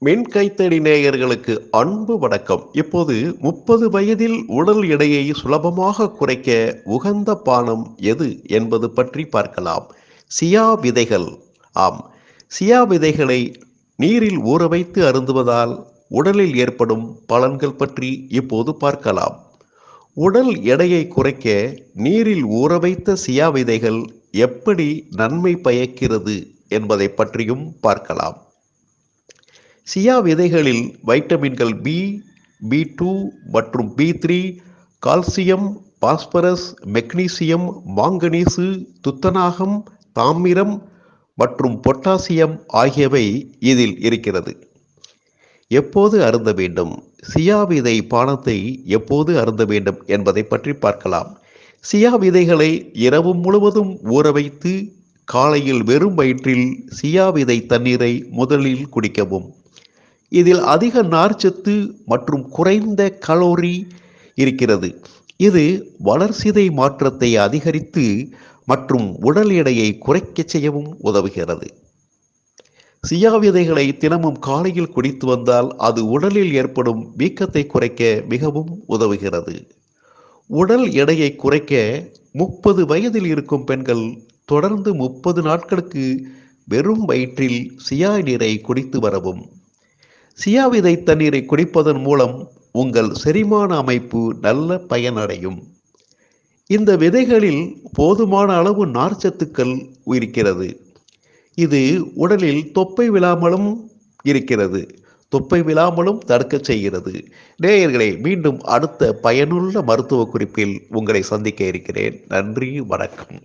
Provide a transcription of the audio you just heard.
மின் கைத்தடி நேயர்களுக்கு அன்பு வணக்கம். இப்போது முப்பது வயதில் உடல் எடையை சுலபமாக குறைக்க உகந்த பானம் எது என்பது பற்றி பார்க்கலாம். சியா விதைகள். ஆம். சியா விதைகளை நீரில் ஊற வைத்து அருந்துவதால் உடலில் ஏற்படும் பலன்கள் பற்றி இப்போது பார்க்கலாம். உடல் எடையை குறைக்க நீரில் ஊற வைத்த சியா விதைகள் எப்படி நன்மை பயக்கிறது என்பதை பற்றியும் பார்க்கலாம். சியா விதைகளில் வைட்டமின்கள் பி பி டூ மற்றும் B three calcium phosphorus magnesium manganese துத்தநாகம் தாமிரம் மற்றும் பொட்டாசியம் ஆகியவை இதில் இருக்கிறது. எப்போது அருந்த வேண்டும்? சியா விதை பானத்தை எப்போது அருந்த வேண்டும் என்பதை பற்றி பார்க்கலாம். சியா விதைகளை இரவு முழுவதும் ஊற வைத்து காலையில் வெறும் வயிற்றில் சியா விதை தண்ணீரை முதலில் குடிக்கவும். இதில் அதிக நார்ச்சத்து மற்றும் குறைந்த கலோரி இருக்கிறது. இது வளர்சிதை மாற்றத்தை அதிகரித்து மற்றும் உடல் எடையை குறைக்கச் செய்யவும் உதவுகிறது. சியா விதைகளை தினமும் காலையில் குடித்து வந்தால் அது உடலில் ஏற்படும் வீக்கத்தை குறைக்க மிகவும் உதவுகிறது. உடல் எடையை குறைக்க முப்பது வயதில் இருக்கும் பெண்கள் தொடர்ந்து முப்பது நாட்களுக்கு வெறும் வயிற்றில் சியா நீரை குடித்து வரவும் சியா விதை தண்ணீரை குடிப்பதன் மூலம் உங்கள் செரிமான அமைப்பு நல்ல பயனடையும். இந்த விதைகளில் போதுமான அளவு நார்ச்சத்துக்கள் இருக்கிறது. இது உடலில் தொப்பை விழாமலும் இருக்கிறது. தொப்பை விழாமலும் தடுக்க செய்கிறது. நேயர்களே மீண்டும் அடுத்த பயனுள்ள மருத்துவ குறிப்பில் உங்களை சந்திக்க இருக்கிறேன். நன்றி வணக்கம்.